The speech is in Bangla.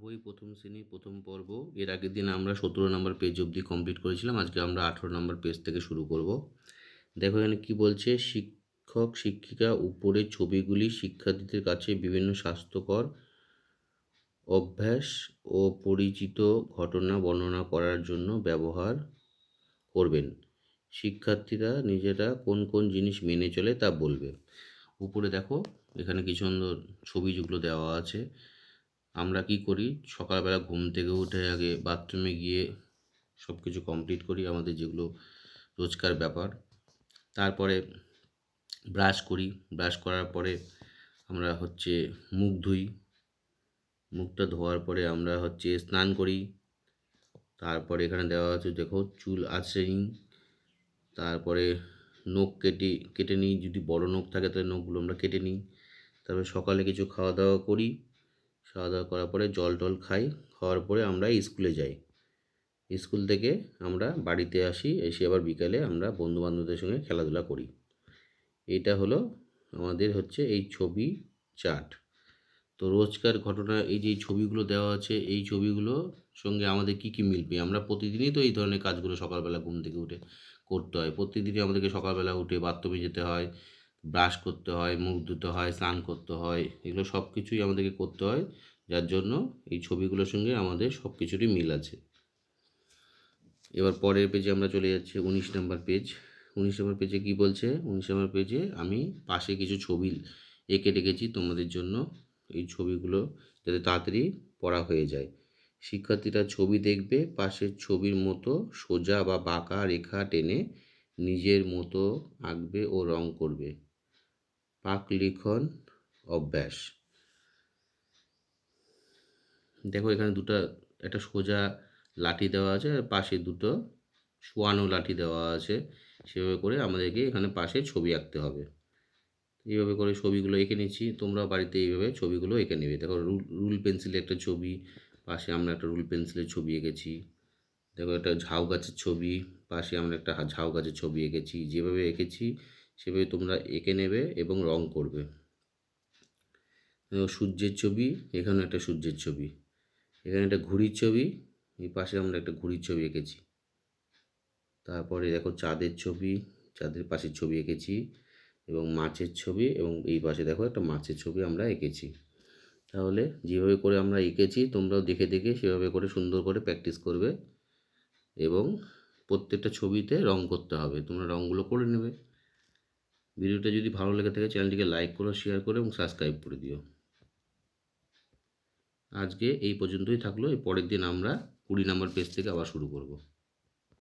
বই, প্রথম শ্রেণি, প্রথম পর্ব। এর আগের দিন আমরা সতেরো নম্বর পেজ অবধি কমপ্লিট করেছিলাম। আজকে আমরা আঠেরো নম্বর পেজ থেকে শুরু করব। দেখো এখানে কি বলছে? শিক্ষক, শিক্ষিকা উপরের ছবিগুলি শিক্ষার্থীদের কাছে বিভিন্ন স্বাস্থ্যকর অভ্যাস ও পরিচিত ঘটনা বর্ণনা করার জন্য ব্যবহার করবেন। শিক্ষার্থীরা নিজেরা কোন কোন জিনিস মেনে চলে তা বলবে। উপরে দেখো, এখানে কি সুন্দর ছবি যেগুলো দেওয়া আছে। আমরা কি করি? সকালবেলা ঘুম থেকে উঠে আগে বাথরুমে গিয়ে সব কিছু কমপ্লিট করি, আমাদের যেগুলো রোজকার ব্যাপার। তারপরে ব্রাশ করি। ব্রাশ করার পরে আমরা হচ্ছে মুখ ধুই। মুখটা ধোয়ার পরে আমরা হচ্ছে স্নান করি। তারপরে এখানে দেওয়া আছে, দেখো, চুল আঁচড়ে নিই তারপরে নখ কেটে কেটে নিই। যদি বড় নখ থাকে তাহলে নখগুলো আমরা কেটে নিই। তারপরে সকালে কিছু খাওয়া দাওয়া করি। খাওয়া দাওয়া করার পরে জল টল খাই, খাওয়ার পরে আমরা স্কুলে যাই। স্কুল থেকে আমরা বাড়িতে আসি, এসে আবার বিকালে আমরা বন্ধু বান্ধবদের সঙ্গে খেলাধুলা করি। এটা হলো আমাদের হচ্ছে এই ছবি চার্ট। তো রোজকার ঘটনা, এই যে ছবিগুলো দেওয়া আছে, এই ছবিগুলো সঙ্গে আমাদের কি কি মিলবে? আমরা প্রতিদিনই তো এই ধরনের কাজগুলো সকালবেলা ঘুম থেকে উঠে করতে হয়। প্রতিদিনই আমাদেরকে সকালবেলা উঠে বাথরুমে যেতে হয় ব্রাশ করতে হয়, মুখ ধুতে হয়, স্নান করতে হয়, এগুলো সব কিছুই আমাদেরকে করতে হয়। যার জন্য এই ছবিগুলোর সঙ্গে আমাদের সব কিছুরই মিল আছে। এবার পরের পেজে আমরা চলে যাচ্ছি, উনিশ নম্বর পেজ উনিশ নম্বর পেজে কি বলছে? উনিশ নম্বর পেজে আমি পাশে কিছু ছবি এঁকে রেখেছি তোমাদের জন্য। এই ছবিগুলো যাতে তাড়াতাড়ি পড়া হয়ে যায়। শিক্ষার্থীরা ছবি দেখবে পাশের ছবির মতো সোজা বা বাঁকা রেখা টেনে নিজের মতো আঁকবে ও রং করবে। পাক লিখন অভ্যাস। দেখো এখানে দুটো, একটা সোজা লাঠি দেওয়া আছে আর পাশে দুটো শোয়ানো লাঠি দেওয়া আছে। সেভাবে করে আমাদেরকে এখানে পাশে ছবি আঁকতে হবে। এইভাবে করে ছবিগুলো এঁকে নিচ্ছি তোমরা বাড়িতে এইভাবে ছবিগুলো এঁকে নেবে। দেখো রুল রুল পেন্সিলে একটা ছবি, পাশে আমরা একটা রুল পেন্সিলের ছবি এঁকেছি। দেখো একটা ঝাউ গাছের ছবি, পাশে আমরা একটা ঝাউ গাছের ছবি এঁকেছি। যেভাবে এঁকেছি সেভাবে তোমরা এঁকে নেবে এবং রং করবে। সূর্যের ছবি এখানে একটা সূর্যের ছবি। এখানে একটা ঘুড়ির ছবি, এই পাশে আমরা একটা ঘুড়ির ছবি এঁকেছি। তারপরে দেখো চাঁদের ছবি, চাঁদের পাশের ছবি এঁকেছি এবং মাছের ছবি এবং এই পাশে দেখো একটা মাছের ছবি আমরা এঁকেছি। তাহলে যেভাবে করে আমরা এঁকেছি, তোমরাও দেখে দেখে সেভাবে করে সুন্দর করে প্র্যাকটিস করবে এবং প্রত্যেকটা ছবিতে রং করতে হবে। তোমরা রঙগুলো করে নেবে। ভিডিওটা যদি ভালো লেগে থাকে, চ্যানেলটিকে লাইক করো শেয়ার করো এবং সাবস্ক্রাইব করে দিও। আজকে এই পর্যন্তই থাকল। এর পরের দিন আমরা কুড়ি নম্বর পেজ থেকে আবার শুরু করব।